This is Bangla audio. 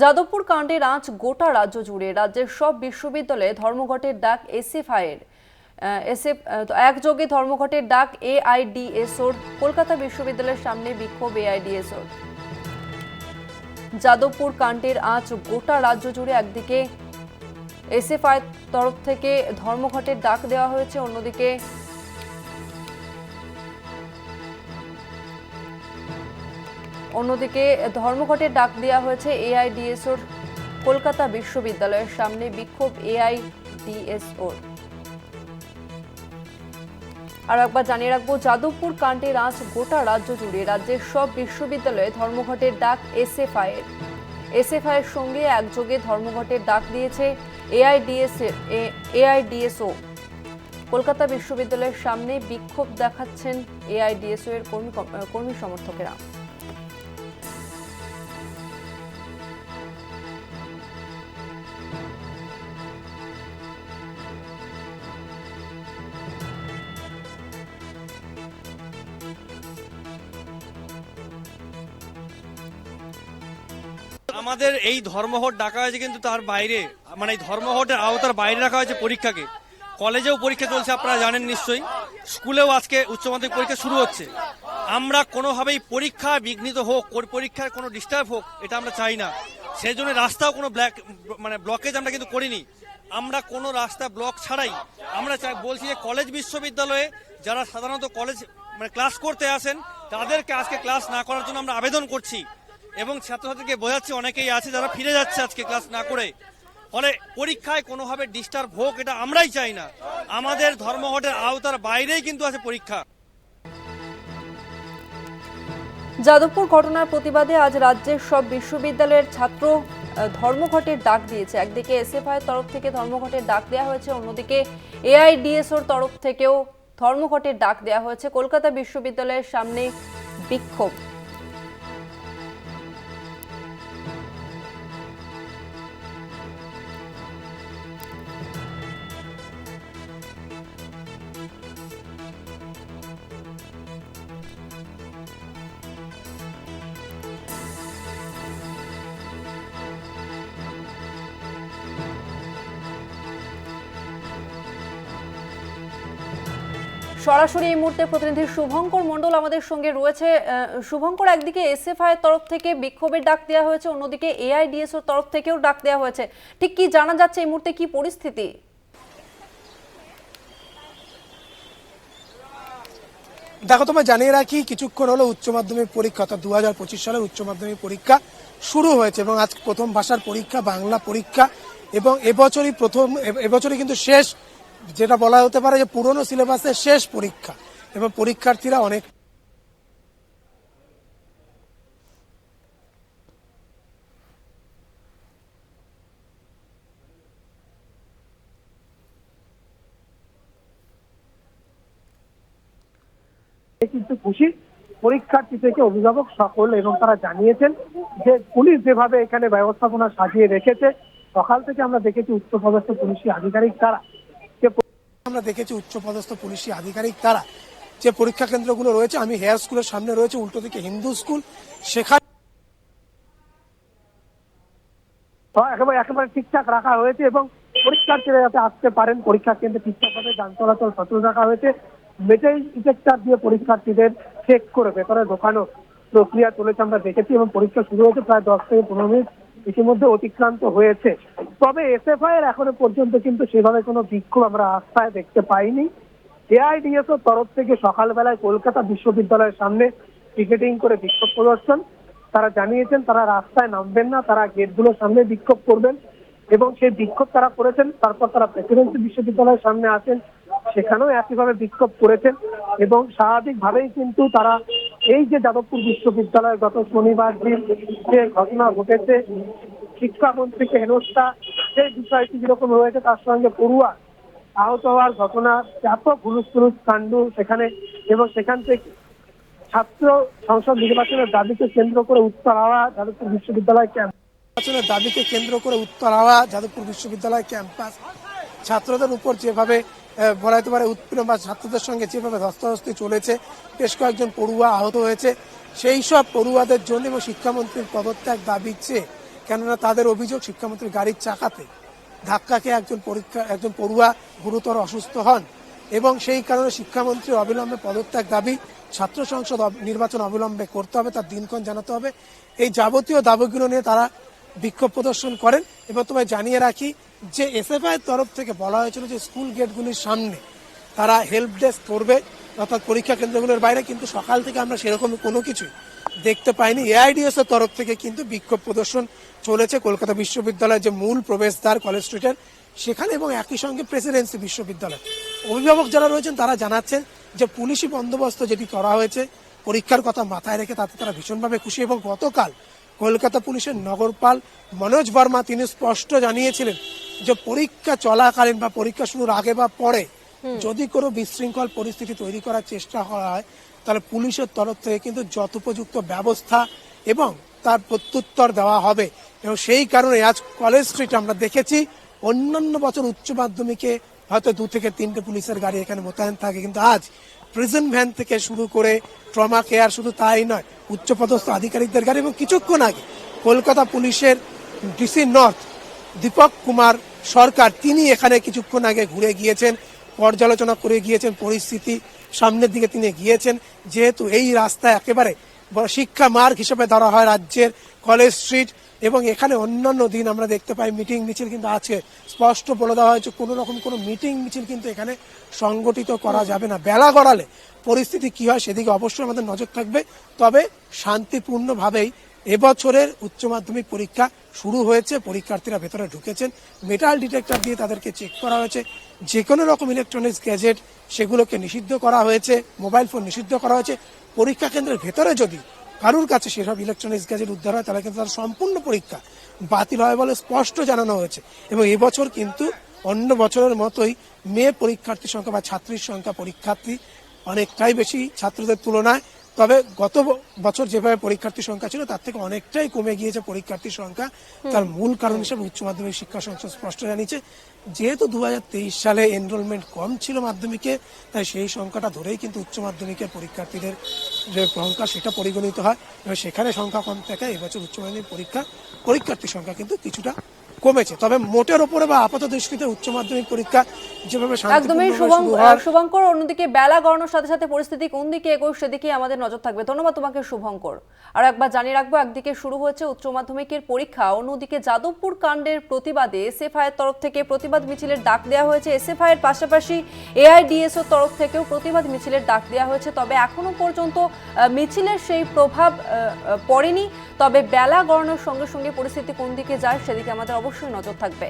যাদবপুর কাণ্ডের আঁচ গোটা রাজ্য জুড়ে। রাজ্যের সব বিশ্ববিদ্যালয়ে ধর্মঘটের ডাক এসএফআইয়ের। এসএফ একযোগে ধর্মঘটের ডাক এআইডিএসওর। কলকাতা বিশ্ববিদ্যালয়ের সামনে বিক্ষোভ এআইডিএসওর। যাদবপুর কাণ্ডের আঁচ গোটা রাজ্য জুড়ে একদিকে এসএফআই তরফ থেকে ধর্মঘটের ডাক দেওয়া হয়েছে, অন্যদিকে অন্যদিকে ধর্মঘটের ডাক দেওয়া হয়েছে এআইডিএসওর কলকাতা বিশ্ববিদ্যালয়ের সামনে বিক্ষোভ এআইডিএসওর। আর একবার জানিয়ে রাখব, যাদবপুর কাণ্ডের আজ গোটা রাজ্য জুড়ে রাজ্যের সব বিশ্ববিদ্যালয়ে ধর্মঘটের ডাক এসএফআই এর এসএফআই এর সঙ্গে একযোগে ধর্মঘটের ডাক দিয়েছে এআইডিএস এআইডিএসও। কলকাতা বিশ্ববিদ্যালয়ের সামনে বিক্ষোভ দেখাচ্ছেন এআইডিএসও এর কর্মী কর্মী সমর্থকেরা। আমাদের এই ধর্মঘট ডাকা হয়েছে কিন্তু তার বাইরে মানে এই ধর্মঘটের আওতার বাইরে রাখা হয়েছে পরীক্ষাকে। কলেজেও পরীক্ষা চলছে, আপনারা জানেন নিশ্চয়ই। স্কুলেও আজকে উচ্চ মাধ্যমিক পরীক্ষা শুরু হচ্ছে। আমরা কোনোভাবেই পরীক্ষা বিঘ্নিত হোক পরীক্ষার কোনো ডিস্টার্ব হোক, এটা আমরা চাই না। সেই জন্য রাস্তাও কোনো ব্ল্যাক মানে ব্লকেজ আমরা কিন্তু করিনি। আমরা কোনো রাস্তা ব্লক ছাড়াই আমরা চাই, বলছি যে কলেজ বিশ্ববিদ্যালয়ে যারা সাধারণত কলেজ মানে ক্লাস করতে আসেন, তাদেরকে আজকে ক্লাস না করার জন্য আমরা আবেদন করছি। এবং ছাত্রছাত্রীকে বোঝাচ্ছে, অনেকেই আছে যারা ফিরে যাচ্ছে আজকে ক্লাস না করে। ফলে পরীক্ষায় কোনোভাবে ডিস্টার্ব হোক, এটা আমরাই চাই না। আমাদের ধর্মঘটের আওতার বাইরেই কিন্তু আছে পরীক্ষা। যাদবপুর ঘটনার প্রতিবাদে আজ রাজ্যের সব বিশ্ববিদ্যালয়ের ছাত্র ধর্মঘটের ডাক দিয়েছে। একদিকে এসএফআই তরফ থেকে ধর্মঘটের ডাক দেওয়া হয়েছে, অন্যদিকে এআইডিএসওর তরফ থেকেও ধর্মঘটের ডাক দেওয়া হয়েছে। কলকাতা বিশ্ববিদ্যালয়ের সামনে বিক্ষোভ। সরাসরি এই মুহূর্তে প্রতিনিধি শুভঙ্কর মণ্ডল আমাদের সঙ্গে রয়েছে। শুভঙ্কর, একদিকে এসএফআই এর তরফ থেকে বিক্ষোভের ডাক দেওয়া হয়েছে, অন্যদিকে এআইডিএস এর তরফ থেকেও ডাক দেওয়া হয়েছে। ঠিক কি জানা যাচ্ছে এই মুহূর্তে কি পরিস্থিতি? দেখো, তোমায় জানিয়ে রাখি, কিছুক্ষণ হলো উচ্চ মাধ্যমিক পরীক্ষা, অর্থাৎ দু হাজার পঁচিশ সালের উচ্চ মাধ্যমিক পরীক্ষা শুরু হয়েছে এবং আজ প্রথম ভাষার পরীক্ষা, বাংলা পরীক্ষা এবং এবছরই প্রথম এবছরই কিন্তু শেষ যেটা বলা হতে পারে যে পুরনো সিলেবাসের শেষ পরীক্ষা, এবং পরীক্ষার্থীরা অনেক কিন্তু খুশি পরীক্ষার্থী থেকে অভিভাবক সকল, এবং তারা জানিয়েছেন যে পুলিশ যেভাবে এখানে ব্যবস্থাপনা সাজিয়ে রেখেছে, সকাল থেকে আমরা দেখেছি উচ্চপদস্থ পুলিশি আধিকারিক তারা আমরা দেখেছি উচ্চপদস্থ পুলিশি আধিকারিক তারা যে পরীক্ষা কেন্দ্রগুলো রয়েছে, আমি হেয়ার স্কুলের সামনে রয়েছে, উল্টো দিকে হিন্দু স্কুল, সেখানে একেবারে একেবারে ঠিকঠাক রাখা হয়েছে এবং পরীক্ষার্থীরা যাতে আসতে পারেন, পরীক্ষা কেন্দ্রে ঠিকঠাকভাবে যান চলাচল সচল রাখা হয়েছে। মেটাই ইফেক্টার দিয়ে পরীক্ষার্থীদের চেক করে, ভেতরে ঢোকানো প্রক্রিয়া চলেছে, আমরা দেখেছি এবং পরীক্ষা শুরু হয়েছে প্রায় দশ থেকে পনেরো মিনিট। ইতিমধ্যে অতিক্রান্ত হয়েছে। তবে এসএফআই এর এখনও পর্যন্ত কিন্তু সেভাবে কোনো বিক্ষোভ আমরা রাস্তায় দেখতে পাইনি। এআইডিএস এর তরফ থেকে সকালবেলায় কলকাতা বিশ্ববিদ্যালয়ের সামনে টিকেটিং করে বিক্ষোভ প্রদর্শন। তারা জানিয়েছেন, তারা রাস্তায় নামবেন না, তারা গেটগুলোর সামনে বিক্ষোভ করবেন এবং সেই বিক্ষোভ তারা করেছেন, তারপর তারা প্রেসিডেন্সি বিশ্ববিদ্যালয়ের সামনে আসেন। সেখানেও একইভাবে বিক্ষোভ করেছেন এবং স্বাভাবিকভাবেই কিন্তু তারা এই যে যাদবপুর বিশ্ববিদ্যালয়ে গত শনিবার দিন যে ঘটনা ঘটেছে, শিক্ষামন্ত্রীকে হেনস্থা, সেই বিষয়টি যেরকম রয়েছে তার সঙ্গে পড়ুয়া আহত হওয়ার ঘটনা, ব্যাপক হুলুস তুলুস কাণ্ড সেখানে এবং সেখান থেকে ছাত্র সংসদ নির্বাচনের দাবিকে কেন্দ্র করে উত্তর হাওয়া যাদবপুর বিশ্ববিদ্যালয় ক্যাম্প নির্বাচনের দাবিকে কেন্দ্র করে উত্তর হাওয়া যাদবপুর বিশ্ববিদ্যালয় ক্যাম্পাস। ছাত্রদের উপর যেভাবে বলা যেতে পারে উৎপীড়ন বা ছাত্রদের সঙ্গে যেভাবে ধস্তাধস্তি চলেছে, বেশ কয়েকজন পড়ুয়া আহত হয়েছে, সেই সব পড়ুয়াদের জন্য এবং শিক্ষামন্ত্রীর পদত্যাগ দাবির চেয়ে কেননা তাদের অভিযোগ শিক্ষামন্ত্রীর গাড়ির চাকাতে ধাক্কাকে একজন পরীক্ষা, একজন পড়ুয়া গুরুতর অসুস্থ হন এবং সেই কারণে শিক্ষামন্ত্রী অবিলম্বে পদত্যাগ দাবি, ছাত্র সংসদ নির্বাচন অবিলম্বে করতে হবে, তার দিনক্ষণ জানাতে হবে। এই যাবতীয় দাবিগুলো নিয়ে তারা বিক্ষোভ প্রদর্শন করেন। এবং তোমায় জানিয়ে রাখি যে এসএফআই তরফ থেকে বলা হয়েছিল যে স্কুল গেটগুলির সামনে তারা হেল্প ডেস্ক করবে, অর্থাৎ পরীক্ষা কেন্দ্রগুলোর বাইরে, কিন্তু সকাল থেকে আমরা সেরকম কোনো কিছু দেখতে পাইনি। এআইডিএস এর তরফ থেকে কিন্তু বিক্ষোভ প্রদর্শন চলেছে। কলকাতা বিশ্ববিদ্যালয়ের যে মূল প্রবেশদ্বার কলেজ স্ট্রিটের সেখানে এবং একই সঙ্গে প্রেসিডেন্সি বিশ্ববিদ্যালয়। অভিভাবক যারা রয়েছেন, তারা জানাচ্ছেন যে পুলিশি বন্দোবস্ত যেটি করা হয়েছে, পরীক্ষার কথা মাথায় রেখে তাতে তারা ভীষণভাবে খুশি এবং গতকাল কলকাতা পুলিশের নগরপাল মনোজ বর্মা তিনি স্পষ্ট জানিয়েছিলেন যে পরীক্ষা চলাকালীন বা পরীক্ষা শুরুর আগে বা পরে যদি কোনো বিশৃঙ্খল পরিস্থিতি তৈরি করার চেষ্টা হয় তাহলে পুলিশের তরফ থেকে কিন্তু যথোপযুক্ত ব্যবস্থা এবং তার প্রত্যুত্তর দেওয়া হবে। এবং সেই কারণে আজ কলেজ স্ট্রিট আমরা দেখেছি অন্যান্য বছর উচ্চ মাধ্যমিকে হয়তো দু থেকে তিনটে পুলিশের গাড়ি এখানে মোতায়েন থাকে। কিন্তু আজ প্রিজন ভ্যান থেকে শুরু করে ট্রমা কেয়ার শুধু তাই নয়, উচ্চপদস্থ আধিকারিকদের গাড়ি এবং কিছুক্ষণ আগে কলকাতা পুলিশের ডিসি নর্থ দীপক কুমার সরকার, তিনি এখানে কিছুক্ষণ আগে ঘুরে গিয়েছেন, পর্যালোচনা করে গিয়েছেন, পরিস্থিতি সামনের দিকে তিনি গিয়েছেন, যেহেতু এই রাস্তা একেবারে শিক্ষা মার্গ হিসেবে ধরা হয় রাজ্যের কলেজ স্ট্রিট, এবং এখানে অন্যান্য দিন আমরা দেখতে পাই মিটিং মিছিল কিন্তু আছে স্পষ্ট বলে দেওয়া হয়েছে, কোনো রকম কোনো মিটিং মিছিল কিন্তু এখানে সংগঠিত করা যাবে না। বেলা গড়ালে পরিস্থিতি কি হয় সেদিকে অবশ্যই আমাদের নজর থাকবে। তবে শান্তিপূর্ণভাবেই এবছরের উচ্চ মাধ্যমিক পরীক্ষা শুরু হয়েছে, পরীক্ষার্থীরা ভেতরে ঢুকেছেন। মেটাল ডিটেক্টর দিয়ে তাদেরকে চেক করা হয়েছে। যে কোনো রকম ইলেকট্রনিক্স গ্যাজেট সেগুলোকে নিষিদ্ধ করা হয়েছে, মোবাইল ফোন নিষিদ্ধ করা হয়েছে। পরীক্ষা কেন্দ্রের ভেতরে যদি কারুর কাছে সেসব ইলেকট্রনিক্স গ্যাজেট উদ্ধার হয়, তাহলে কিন্তু তার সম্পূর্ণ পরীক্ষা বাতিল হয় বলে স্পষ্ট জানানো হয়েছে। এবং এবছর কিন্তু অন্য বছরের মতোই মেয়ে পরীক্ষার্থীর সংখ্যা বা ছাত্রীর সংখ্যা পরীক্ষার্থী অনেকটাই বেশি ছাত্রদের তুলনায় তবে গত বছর যেভাবে পরীক্ষার্থীর সংখ্যা ছিল তার থেকে অনেকটাই কমে গিয়েছে পরীক্ষার্থীর সংখ্যা। তার মূল কারণ হিসেবে উচ্চ মাধ্যমিক শিক্ষা সংসদ স্পষ্ট জানিয়েছে যেহেতু দু হাজার তেইশ সালে এনরোলমেন্ট কম ছিল মাধ্যমিকে তাই সেই সংখ্যাটা ধরেই কিন্তু উচ্চ মাধ্যমিকের পরীক্ষার্থীদের যে সংখ্যা সেটা পরিগণিত হয়। এবং সেখানে সংখ্যা কম থাকে এবছর উচ্চ মাধ্যমিক পরীক্ষা পরীক্ষার্থীর সংখ্যা কিন্তু কিছুটা কমেছে। তবে মোটের ওপরে বা আপাত দৃষ্টিতে উচ্চ মাধ্যমিক পরীক্ষা যেভাবে একদমই শুভঙ্কর অন্যদিকে বেলা গড়ানোর সাথে সাথে পরিস্থিতি কোন দিকে এগোয় সেদিকে আমাদের নজর থাকবে। ধন্যবাদ তোমাকে শুভঙ্কর। আর একবার জানিয়ে রাখব একদিকে শুরু হয়েছে উচ্চ মাধ্যমিকের পরীক্ষা অন্যদিকে যাদবপুর কাণ্ডের প্রতিবাদে এসএফআই এর তরফ থেকে প্রতিবাদ মিছিলের ডাক দেওয়া হয়েছে। এসএফআই এর পাশাপাশি এআইডিএসও তরফ থেকেও প্রতিবাদ মিছিলের ডাক দেওয়া হয়েছে। তবে এখনও পর্যন্ত মিছিলের সেই প্রভাব পড়েনি। তবে বেলা গড়ানোর সঙ্গে সঙ্গে পরিস্থিতি কোন দিকে যায় সেদিকে আমাদের অবশ্যই নজর থাকবে।